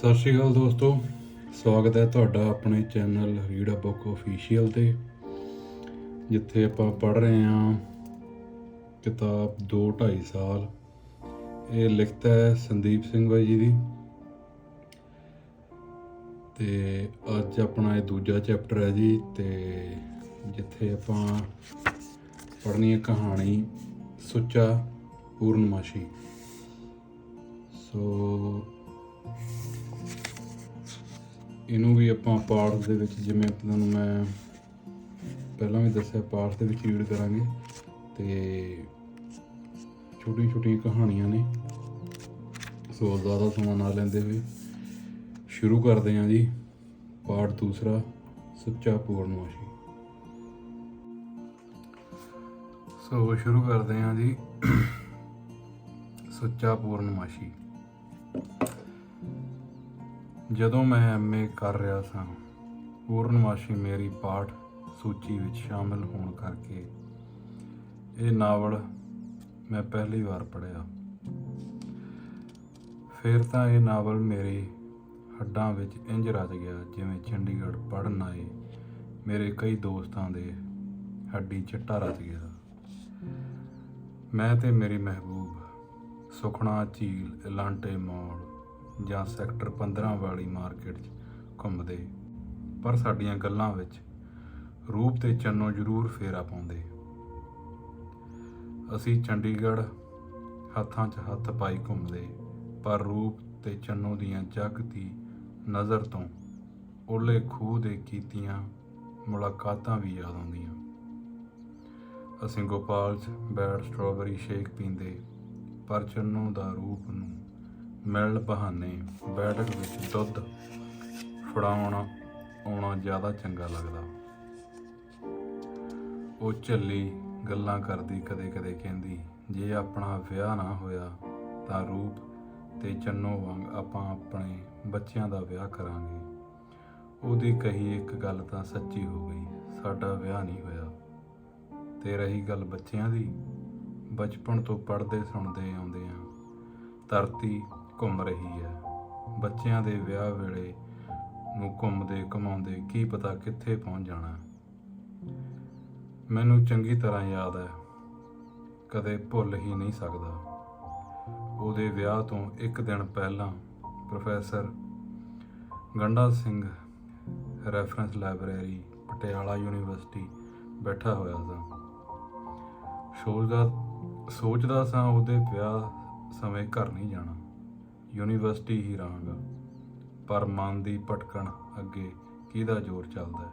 ਸਤਿ ਸ਼੍ਰੀ ਅਕਾਲ ਦੋਸਤੋ, ਸਵਾਗਤ ਹੈ ਤੁਹਾਡਾ ਆਪਣੇ channel read a book official ਤੇ, ਜਿੱਥੇ ਆਪਾਂ ਪੜ੍ਹ ਰਹੇ ਹਾਂ ਕਿਤਾਬ 2 2.5 ਸਾਲ। ਇਹ ਲਿਖਤ ਹੈ ਸੰਦੀਪ ਸਿੰਘ ਬਾਈ ਜੀ ਦੀ। ਤੇ ਅੱਜ ਆਪਣਾ ਇਹ ਦੂਜਾ ਚੈਪਟਰ ਹੈ ਜੀ, ਤੇ ਜਿੱਥੇ ਆਪਾਂ ਪੜ੍ਹਨੀ ਹੈ ਕਹਾਣੀ ਸੁੱਚਾ ਪੂਰਨਮਾਸ਼ੀ। ਸੋ ਇਹਨੂੰ ਵੀ ਆਪਾਂ ਪਾਠ ਦੇ ਵਿੱਚ ਜਿਵੇਂ ਤੁਹਾਨੂੰ ਮੈਂ ਪਹਿਲਾਂ ਵੀ ਦੱਸਿਆ, ਪਾਠ ਦੇ ਵਿੱਚ ਰੀਡ ਕਰਾਂਗੇ ਤੇ ਛੋਟੀਆਂ ਛੋਟੀਆਂ ਕਹਾਣੀਆਂ ਨੇ। ਸੋ ਜ਼ਿਆਦਾ ਸਮਾਂ ਨਾ ਲੈਂਦੇ ਹੋਏ ਸ਼ੁਰੂ ਕਰਦੇ ਹਾਂ ਜੀ। ਪਾਠ ਦੂਸਰਾ, ਸੱਚਾ ਪੂਰਨਮਾਸ਼ੀ। ਸੋ ਸ਼ੁਰੂ ਕਰਦੇ ਹਾਂ ਜੀ। ਸੱਚਾ ਪੂਰਨਮਾਸ਼ੀ। ਜਦੋਂ ਮੈਂ ਐਮਏ ਕਰ ਰਿਹਾ ਸਾਂ, ਪੂਰਨਮਾਸ਼ੀ ਮੇਰੀ ਪਾਠ ਸੂਚੀ ਵਿੱਚ ਸ਼ਾਮਲ ਹੋਣ ਕਰਕੇ ਇਹ ਨਾਵਲ ਮੈਂ ਪਹਿਲੀ ਵਾਰ ਪੜ੍ਹਿਆ। ਫਿਰ ਤਾਂ ਇਹ ਨਾਵਲ ਮੇਰੇ ਹੱਡਾਂ ਵਿੱਚ ਇੰਜ ਰਚ ਗਿਆ ਜਿਵੇਂ ਚੰਡੀਗੜ੍ਹ ਪੜ੍ਹਨ ਆਏ ਮੇਰੇ ਕਈ ਦੋਸਤਾਂ ਦੇ ਹੱਡੀ ਚਿੱਟਾ ਰਚ ਗਿਆ। ਮੈਂ ਤੇ ਮੇਰੀ ਮਹਿਬੂਬ ਸੁਖਣਾ ਝੀਲ ਇਲਾਂਟੇ ਮੋੜ ਜਾਂ ਸੈਕਟਰ 15 ਵਾਲੀ ਮਾਰਕੀਟ 'ਚ ਘੁੰਮਦੇ। ਪਰ ਸਾਡੀਆਂ ਗੱਲਾਂ ਵਿੱਚ ਰੂਪ ਤੇ ਚੰਨੋ ਜ਼ਰੂਰ ਫੇਰਾ ਪਾਉਂਦੇ। ਅਸੀਂ ਚੰਡੀਗੜ੍ਹ ਹੱਥਾਂ 'ਚ ਹੱਥ ਪਾਈ ਘੁੰਮਦੇ, ਪਰ ਰੂਪ ਤੇ ਚੰਨੋ ਦੀਆਂ ਜੱਗ ਦੀ ਨਜ਼ਰ ਤੋਂ ਓਲੇ ਖੂਹ ਦੇ ਕੀਤੀਆਂ ਮੁਲਾਕਾਤਾਂ ਵੀ ਯਾਦ ਆਉਂਦੀਆਂ। ਅਸੀਂ ਗੋਪਾਲ 'ਚ ਬੈਡ ਸਟ੍ਰਾਬੇਰੀ ਸ਼ੇਕ ਪੀਂਦੇ, ਪਰ ਚੰਨੋ ਦਾ ਰੂਪ ਨੂੰ ਮਿਲਣ ਬਹਾਨੇ ਬੈਠਕ ਵਿੱਚ ਦੁੱਧ ਫੜਾਉਣਾ ਆਉਣਾ ਜ਼ਿਆਦਾ ਚੰਗਾ ਲੱਗਦਾ। ਉਹ ਝੱਲੀ ਗੱਲਾਂ ਕਰਦੀ ਕਦੇ-ਕਦੇ ਕਹਿੰਦੀ, ਜੇ ਆਪਣਾ ਵਿਆਹ ਨਾ ਹੋਇਆ ਤਾਂ ਰੂਪ ਤੇ ਚੰਨੋ ਵਾਂਗ ਆਪਾਂ ਆਪਣੇ ਬੱਚਿਆਂ ਦਾ ਵਿਆਹ ਕਰਾਂਗੇ। ਉਹਦੀ ਕਹੀ ਇੱਕ ਗੱਲ ਤਾਂ ਸੱਚੀ ਹੋ ਗਈ, ਸਾਡਾ ਵਿਆਹ ਨਹੀਂ ਹੋਇਆ। ਤੇ ਰਹੀ ਗੱਲ ਬੱਚਿਆਂ ਦੀ, ਬਚਪਨ ਤੋਂ ਪੜ੍ਹਦੇ ਸੁਣਦੇ ਆਉਂਦੇ ਆ ਧਰਤੀ ਘੁੰਮ ਰਹੀ ਹੈ। ਬੱਚਿਆਂ ਦੇ ਵਿਆਹ ਵੇਲੇ ਨੂੰ ਘੁੰਮਦੇ ਘਮਾਉਂਦੇ ਕੀ ਪਤਾ ਕਿੱਥੇ ਪਹੁੰਚ ਜਾਣਾ। ਮੈਨੂੰ ਚੰਗੀ ਤਰ੍ਹਾਂ ਯਾਦ ਹੈ। ਕਦੇ ਭੁੱਲ ਹੀ ਨਹੀਂ ਸਕਦਾ। ਉਹਦੇ ਵਿਆਹ ਤੋਂ ਇੱਕ ਦਿਨ ਪਹਿਲਾਂ professor Ganda Singh reference library, Patiala university ਬੈਠਾ ਹੋਇਆ ਸਾਂ। ਸੋਚਦਾ ਸੋਚਦਾ ਸਾਂ ਉਹਦੇ ਵਿਆਹ ਸਮੇਂ ਘਰ ਨਹੀਂ ਜਾਣਾ। ਯੂਨੀਵਰਸਿਟੀ ਹੀ ਰਹਾਂਗਾ ਪਰ ਮਨ ਦੀ ਭਟਕਣ ਅੱਗੇ ਕਿਹਦਾ ਜ਼ੋਰ ਚੱਲਦਾ ਹੈ?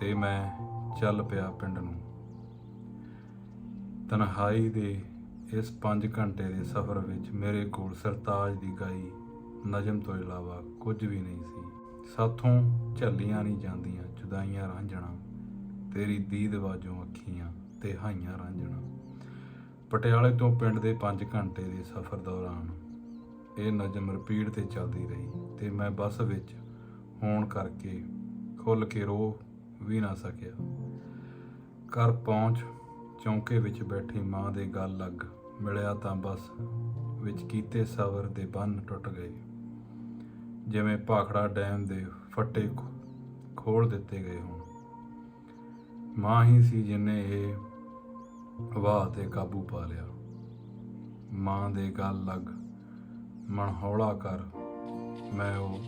ਤੇ ਮੈਂ ਚੱਲ ਪਿਆ ਪਿੰਡ ਨੂੰ। ਤਨਹਾਈ ਦੇ ਇਸ 5 ਘੰਟੇ ਦੇ ਸਫ਼ਰ ਵਿੱਚ ਮੇਰੇ ਕੋਲ ਸਰਤਾਜ ਦੀ ਗਾਈ ਨਜਮ ਤੋਂ ਇਲਾਵਾ ਕੁਝ ਵੀ ਨਹੀਂ ਸੀ। ਸਾਥੋਂ ਝੱਲੀਆਂ ਨਹੀਂ ਜਾਂਦੀਆਂ, ਜੁਦਾਈਆਂ ਰਾਂਝਣਾ, ਤੇਰੀ ਦੀਦ ਵਾਜੋਂ ਅੱਖੀਆਂ ਤੇ ਹਾਈਆਂ ਰਾਂਝਣਾ। ਪਟਿਆਲੇ ਤੋਂ ਪਿੰਡ ਦੇ 5 ਘੰਟੇ ਦੇ ਸਫ਼ਰ ਦੌਰਾਨ ਇਹ ਨਜ਼ਮ ਰਿਪੀਟ ਤੇ ਚੱਲਦੀ ਰਹੀ ਤੇ ਮੈਂ ਬੱਸ ਵਿੱਚ ਹੋਣ ਕਰਕੇ ਖੁੱਲ ਕੇ ਰੋ ਵੀ ਨਾ ਸਕਿਆ। ਘਰ ਪਹੁੰਚ ਚੌਂਕੇ ਵਿੱਚ ਬੈਠੀ ਮਾਂ ਦੇ ਗੱਲ ਲੱਗ ਮਿਲਿਆ ਤਾਂ ਬੱਸ ਵਿੱਚ ਕੀਤੇ ਸਬਰ ਦੇ ਬੰਨ ਟੁੱਟ ਗਏ। ਜਿਵੇਂ ਭਾਖੜਾ ਡੈਮ ਦੇ ਫੱਟੇ ਖੋਲ ਦਿੱਤੇ ਗਏ ਹੋਣ। ਮਾਂ ਹੀ ਸੀ ਜਿਨੇ ਇਹ ਵਾਹ ਤੇ ਕਾਬੂ ਪਾ ਲਿਆ। ਮਾਂ ਦੇ ਗੱਲ ਲੱਗ ਮਨ ਹੌਲਾ ਕਰ, ਮੈਂ ਉਹ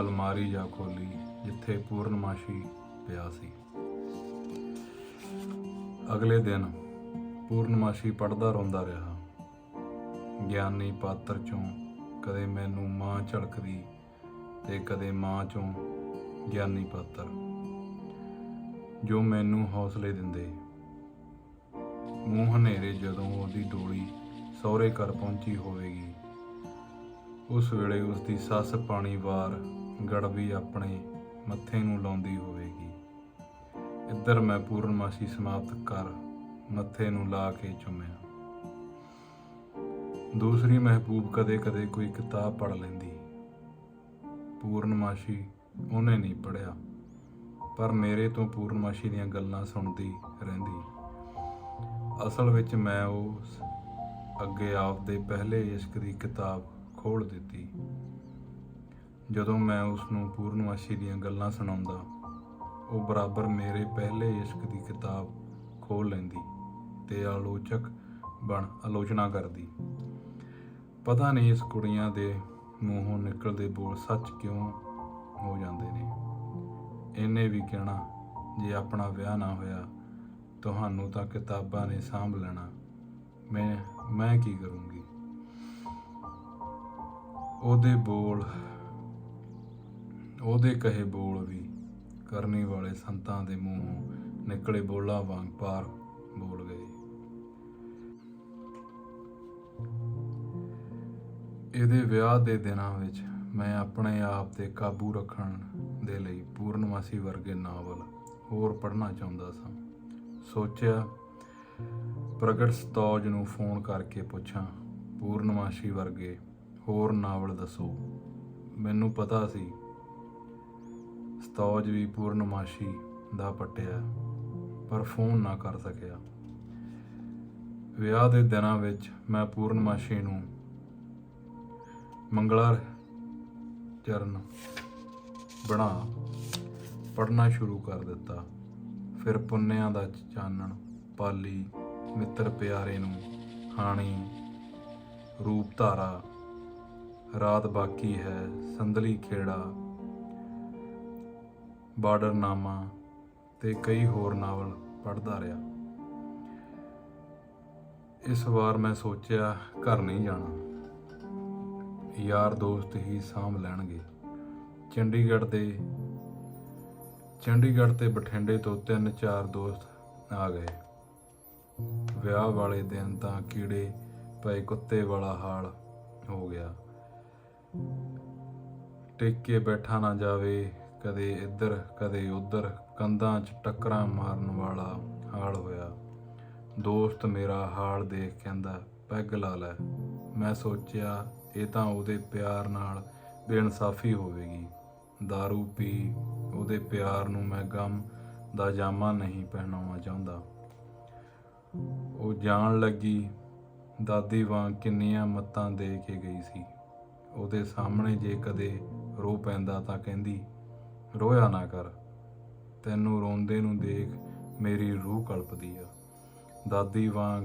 ਅਲਮਾਰੀ ਜਾ ਖੋਲੀ ਜਿੱਥੇ ਪੂਰਨਮਾਸ਼ੀ ਪਿਆ ਸੀ। ਅਗਲੇ ਦਿਨ ਪੂਰਨਮਾਸ਼ੀ ਪੜਦਾ ਰੋਂਦਾ ਰਿਹਾ। ਗਿਆਨੀ ਪਾਤਰ ਚੋਂ ਕਦੇ ਮੈਨੂੰ ਮਾਂ ਝਲਕਦੀ ਤੇ ਕਦੇ ਮਾਂ ਚੋਂ ਗਿਆਨੀ ਪਾਤਰ। ਜੋ ਮੈਨੂੰ ਹੌਸਲੇ ਦਿੰਦੇ। ਮੂੰਹ ਹਨੇਰੇ ਜਦੋਂ ਉਹਦੀ ਡੋਲੀ ਸਹੁਰੇ ਘਰ ਪਹੁੰਚੀ ਹੋਵੇਗੀ ਉਸ ਵੇਲੇ ਉਸ ਦੀ ਸੱਸ ਪਾਣੀ ਵਾਰ ਗੜਵੀ ਆਪਣੇ ਮੱਥੇ ਨੂੰ ਲਾਉਂਦੀ ਹੋਵੇਗੀ। ਇੱਧਰ ਮੈਂ ਪੂਰਨਮਾਸ਼ੀ ਸਮਾਪਤ ਕਰ ਮੱਥੇ ਨੂੰ ਲਾ ਕੇ ਚੁੰਮਿਆ। ਦੂਸਰੀ ਮਹਿਬੂਬ ਕਦੇ-ਕਦੇ ਕੋਈ ਕਿਤਾਬ ਪੜ੍ਹ ਲੈਂਦੀ। ਪੂਰਨਮਾਸ਼ੀ ਉਹਨੇ ਨਹੀਂ ਪੜਿਆ ਪਰ ਮੇਰੇ ਤੋਂ ਪੂਰਨਮਾਸ਼ੀ ਦੀਆਂ ਗੱਲਾਂ ਸੁਣਦੀ ਰਹਿੰਦੀ। ਅਸਲ ਵਿੱਚ ਮੈਂ ਉਹ ਅੱਗੇ ਆਪਦੇ ਪਹਿਲੇ ਇਸ਼ਕ ਦੀ ਕਿਤਾਬ ਖੋਲ ਦਿੱਤੀ। ਜਦੋਂ ਮੈਂ ਉਸ ਨੂੰ ਪੂਰਨਮਾਸ਼ੀ ਦੀਆਂ ਗੱਲਾਂ ਸੁਣਾਉਂਦਾ, ਉਹ ਬਰਾਬਰ ਮੇਰੇ ਪਹਿਲੇ ਇਸ਼ਕ ਦੀ ਕਿਤਾਬ ਖੋਲ ਲੈਂਦੀ ਤੇ ਆਲੋਚਕ ਬਣ ਆਲੋਚਨਾ ਕਰਦੀ। ਪਤਾ ਨਹੀਂ ਇਸ ਕੁੜੀਆਂ ਦੇ ਮੂੰਹੋਂ ਨਿਕਲਦੇ ਬੋਲ ਸੱਚ ਕਿਉਂ ਹੋ ਜਾਂਦੇ ਨੇ। ਇਹਨੇ ਵੀ ਕਹਿਣਾ, ਜੇ ਆਪਣਾ ਵਿਆਹ ਨਾ ਹੋਇਆ, ਤੁਹਾਨੂੰ ਤਾਂ ਕਿਤਾਬਾਂ ਨੇ ਸਾਂਭ ਲੈਣਾ। ਮੈਂ ਮੈਂ ਕੀ ਕਰੂੰਗੀ? ਉਹਦੇ ਬੋਲ, ਉਹਦੇ ਕਹੇ ਬੋਲ ਵੀ ਕਰਨੀ ਵਾਲੇ ਸੰਤਾਂ ਦੇ ਮੂੰਹੋਂ ਨਿਕਲੇ ਬੋਲਾਂ ਵਾਂਗ ਪਾਰ ਬੋਲ ਗਏ। ਇਹਦੇ ਵਿਆਹ ਦੇ ਦਿਨਾਂ ਵਿੱਚ ਮੈਂ ਆਪਣੇ ਆਪ ਤੇ ਕਾਬੂ ਰੱਖਣ ਦੇ ਲਈ ਪੂਰਨਮਾਸੀ ਵਰਗੇ ਨਾਵਲ ਹੋਰ ਪੜ੍ਹਨਾ ਚਾਹੁੰਦਾ ਸਾਂ। ਸੋਚਿਆ, ਪ੍ਰਗਟ ਸਤੌਜ ਨੂੰ ਫੋਨ ਕਰਕੇ ਪੁੱਛਾਂ, ਪੂਰਨਮਾਸ਼ੀ ਵਰਗੇ ਹੋਰ ਨਾਵਲ ਦੱਸੋ। ਮੈਨੂੰ ਪਤਾ ਸੀ ਸਤੌਜ ਵੀ ਪੂਰਨਮਾਸ਼ੀ ਦਾ ਪਟਿਆ, ਪਰ ਫੋਨ ਨਾ ਕਰ ਸਕਿਆ। ਵਿਆਹ ਦੇ ਦਿਨਾਂ ਵਿੱਚ ਮੈਂ ਪੂਰਨਮਾਸ਼ੀ ਨੂੰ ਮੰਗਲਾ ਚਰਨ ਬਣਾ ਪੜਨਾ ਸ਼ੁਰੂ ਕਰ ਦਿੱਤਾ। ਫਿਰ ਪੁੰਨਿਆਂ ਦਾ ਚਾਨਣ, ਪਾਲੀ ਮਿੱਤਰ ਪਿਆਰੇ ਨੂੰ ਹਾਣੀ, ਰੂਪ ਧਾਰਾ ਰਾਤ ਬਾਕੀ ਹੈ ਸੰਦਲੀ ਖੇੜਾ। ਬਾਰਡਰਨਾਮਾ ਤੇ ਕਈ ਹੋਰ ਨਾਵਲ ਪੜ੍ਹਦਾ ਰਿਹਾ। ਇਸ ਵਾਰ ਮੈਂ ਸੋਚਿਆ ਘਰ ਨਹੀਂ ਜਾਣਾ। ਯਾਰ ਦੋਸਤ ਹੀ ਸਾਂਭ ਲੈਣਗੇ। ਚੰਡੀਗੜ੍ਹ ਦੇ ਚੰਡੀਗੜ੍ਹ ਤੇ ਬਠਿੰਡੇ ਤੋਂ ਤਿੰਨ ਚਾਰ ਦੋਸਤ ਆ ਗਏ। ਵਿਆਹ ਵਾਲੇ ਦਿਨ ਤਾਂ ਕੀੜੇ ਪਏ ਕੁੱਤੇ ਵਾਲਾ ਹਾਲ ਹੋ ਗਿਆ। ਟਿਕ ਕੇ ਬੈਠਾ ਨਾ ਜਾਵੇ, ਕਦੇ ਇੱਧਰ, ਕਦੇ ਉੱਧਰ, ਕੰਧਾਂ 'ਚ ਟੱਕਰਾਂ ਮਾਰਨ ਵਾਲਾ ਹਾਲ ਹੋਇਆ। ਦੋਸਤ ਮੇਰਾ ਹਾਲ ਦੇਖ, ਕਹਿੰਦਾ, ਪੈਗ ਲਾ ਲੈ। ਮੈਂ ਸੋਚਿਆ, ਇਹ ਤਾਂ ਉਹਦੇ ਪਿਆਰ ਨਾਲ ਬੇਇਨਸਾਫੀ ਹੋਵੇਗੀ। दारू ਪੀ, ਉਹਦੇ ਪਿਆਰ ਨੂੰ ਮੈਂ ਗਮ ਦਾ ਜਾਮਾ ਨਹੀਂ ਪਹਿਨਾਉਣਾ ਚਾਹੁੰਦਾ। ਉਹ ਜਾਣ ਲੱਗੀ, ਦਾਦੀ ਵਾਂਗ ਕਿੰਨੀਆਂ ਮੱਤਾਂ ਦੇ ਕੇ ਗਈ ਸੀ। ਉਹਦੇ ਸਾਹਮਣੇ ਜੇ ਕਦੇ ਰੋ ਪੈਂਦਾ ਤਾਂ ਕਹਿੰਦੀ, ਰੋਇਆ ਨਾ ਕਰ। ਤੈਨੂੰ ਰੋਂਦੇ ਨੂੰ ਦੇਖ ਮੇਰੀ ਰੂਹ ਕਲਪਦੀ ਆ। ਦਾਦੀ ਵਾਂਗ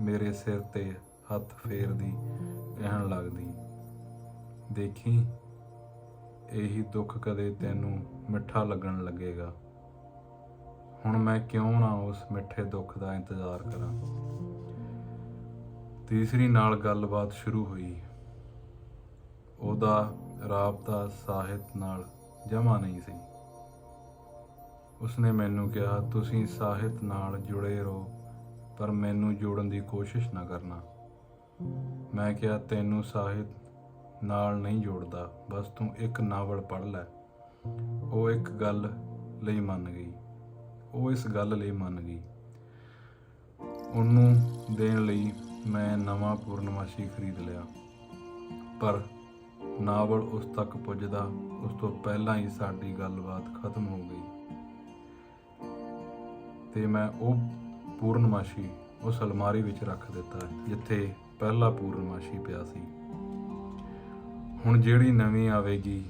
ਮੇਰੇ ਸਿਰ ਤੇ ਹੱਥ ਫੇਰਦੀ, ਕਹਿਣ ਲੱਗਦੀ, ਦੇਖੀ, ਇਹੀ ਦੁੱਖ ਕਦੇ ਤੈਨੂੰ ਮਿੱਠਾ ਲੱਗਣ ਲੱਗੇਗਾ। ਹੁਣ ਮੈਂ ਕਿਉਂ ਨਾ ਉਸ ਮਿੱਠੇ ਦੁੱਖ ਦਾ ਇੰਤਜ਼ਾਰ ਕਰਾਂ? ਤੀਸਰੀ ਨਾਲ ਗੱਲਬਾਤ ਸ਼ੁਰੂ ਹੋਈ। ਉਹਦਾ ਰਾਬਤਾ ਸਾਹਿਤ ਨਾਲ ਜਮਾ ਨਹੀਂ ਸੀ। ਉਸਨੇ ਮੈਨੂੰ ਕਿਹਾ, ਤੁਸੀਂ ਸਾਹਿਤ ਨਾਲ ਜੁੜੇ ਰਹੋ, ਪਰ ਮੈਨੂੰ ਜੋੜਨ ਦੀ ਕੋਸ਼ਿਸ਼ ਨਾ ਕਰਨਾ। ਮੈਂ ਕਿਹਾ, ਤੈਨੂੰ ਸਾਹਿਤ ਨਾਲ ਨਹੀਂ ਜੋੜਦਾ, ਬਸ ਤੂੰ ਇੱਕ ਨਾਵਲ ਪੜ੍ਹ ਲੈ। ਉਹ ਇੱਕ ਗੱਲ ਲਈ ਮੰਨ ਗਈ। ਉਹ ਇਸ ਗੱਲ ਲਈ ਮੰਨ ਗਈ। ਉਹਨੂੰ ਦੇਣ ਲਈ ਮੈਂ ਨਵਾਂ ਪੂਰਨਮਾਸ਼ੀ ਖਰੀਦ ਲਿਆ। ਪਰ ਨਾਵਲ ਉਸ ਤੱਕ ਪੁੱਜਦਾ, ਉਸ ਤੋਂ ਪਹਿਲਾਂ ਹੀ ਸਾਡੀ ਗੱਲਬਾਤ ਖਤਮ ਹੋ ਗਈ। ਤੇ ਮੈਂ ਉਹ ਪੂਰਨਮਾਸ਼ੀ ਉਸ ਅਲਮਾਰੀ ਵਿੱਚ ਰੱਖ ਦਿੱਤਾ, ਜਿੱਥੇ ਪਹਿਲਾ ਪੂਰਨਮਾਸ਼ੀ ਪਿਆ ਸੀ। ਹੁਣ ਜਿਹੜੀ ਨਵੀਂ ਆਵੇਗੀ,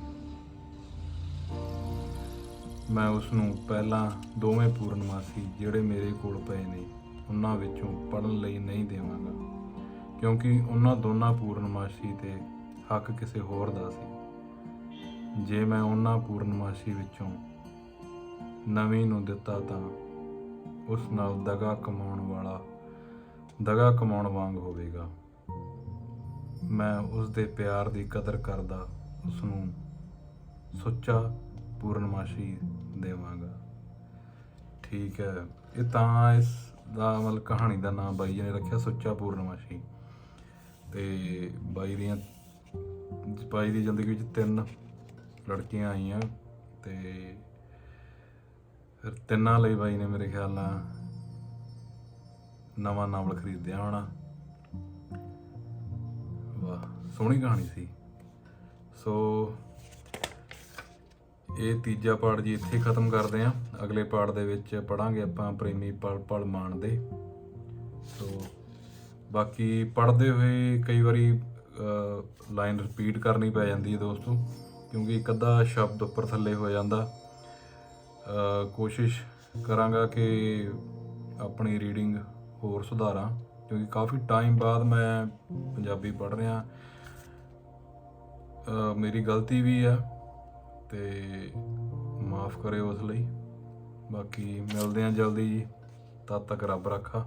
ਮੈਂ ਉਸ ਨੂੰ ਪਹਿਲਾਂ ਦੋਵੇਂ ਪੂਰਨਮਾਸੀ ਜਿਹੜੇ ਮੇਰੇ ਕੋਲ ਪਏ ਨੇ, ਉਹਨਾਂ ਵਿੱਚੋਂ ਪੜਨ ਲਈ ਨਹੀਂ ਦੇਵਾਂਗਾ। ਕਿਉਂਕਿ ਉਹਨਾਂ ਦੋਨਾਂ ਪੂਰਨਮਾਸ਼ੀ ਤੇ ਹੱਕ ਕਿਸੇ ਹੋਰ ਦਾ ਸੀ। ਜੇ ਮੈਂ ਉਹਨਾਂ ਪੂਰਨਮਾਸ਼ੀ ਵਿੱਚੋਂ ਨਵੀਂ ਨੂੰ ਦਿੱਤਾ ਤਾਂ ਉਸ ਨਾਲ ਦਗਾ ਕਮਾਉਣ ਵਾਲਾ, ਦਗਾ ਕਮਾਉਣ ਵਾਂਗ ਹੋਵੇਗਾ। ਮੈਂ ਉਸ ਦੇ ਪਿਆਰ ਦੀ ਕਦਰ ਕਰਦਾ ਉਸ ਨੂੰ ਸੁੱਚਾ ਪੂਰਨਮਾਸ਼ੀ ਦੇਵਾਂਗਾ। ਠੀਕ ਹੈ, ਇਹ ਤਾਂ ਇਸ ਦਾ ਮਤਲਬ ਕਹਾਣੀ ਦਾ ਨਾਮ ਬਾਈ ਜੀ ਨੇ ਰੱਖਿਆ, ਸੁੱਚਾ ਪੂਰਨਮਾਸ਼ੀ। ਤੇ ਬਾਈ ਦੀਆਂ ਬਾਈ ਦੀ ਜ਼ਿੰਦਗੀ ਵਿੱਚ ਤਿੰਨ ਲੜਕੀਆਂ ਆਈਆਂ ਤੇ ਫਿਰ ਤਿੰਨਾਂ ਲਈ ਬਾਈ ਨੇ ਮੇਰੇ ਖਿਆਲ ਨਾਲ ਨਵਾਂ ਨਾਵਲ ਖਰੀਦਿਆ ਹੋਣਾ। ਵਾਹ, ਸੋਹਣੀ ਕਹਾਣੀ ਸੀ। ਸੋ ਇਹ ਤੀਜਾ ਪਾਠ ਜੀ ਇੱਥੇ ਖਤਮ ਕਰਦੇ ਆਂ ਅਗਲੇ ਪਾਠ ਦੇ ਵਿੱਚ ਪੜਾਂਗੇ ਆਪਾਂ ਪ੍ਰੇਮੀ ਪਲ ਪਲ ਮਾਣਦੇ। ਸੋ ਬਾਕੀ ਪੜ੍ਹਦੇ ਹੋਏ ਕਈ ਵਾਰੀ ਲਾਈਨ ਰਿਪੀਟ ਕਰਨੀ ਪੈ ਜਾਂਦੀ ਹੈ ਦੋਸਤੋ, ਕਿਉਂਕਿ ਇੱਕ ਅੱਧਾ ਸ਼ਬਦ ਉੱਪਰ ਥੱਲੇ ਹੋ ਜਾਂਦਾ। ਕੋਸ਼ਿਸ਼ ਕਰਾਂਗਾ ਕਿ ਆਪਣੀ ਰੀਡਿੰਗ ਹੋਰ ਸੁਧਾਰਾਂ, ਕਿਉਂਕਿ ਕਾਫੀ ਟਾਈਮ ਬਾਅਦ ਮੈਂ ਪੰਜਾਬੀ ਪੜ੍ਹ ਰਿਹਾ। ਮੇਰੀ ਗਲਤੀ ਵੀ ਆ ਤੇ ਮਾਫ ਕਰਿਓ ਉਸ ਲਈ। ਬਾਕੀ ਮਿਲਦੇ ਹਾਂ ਜਲਦੀ ਜੀ। ਤਦ ਤੱਕ ਰੱਬ ਰੱਖਾ।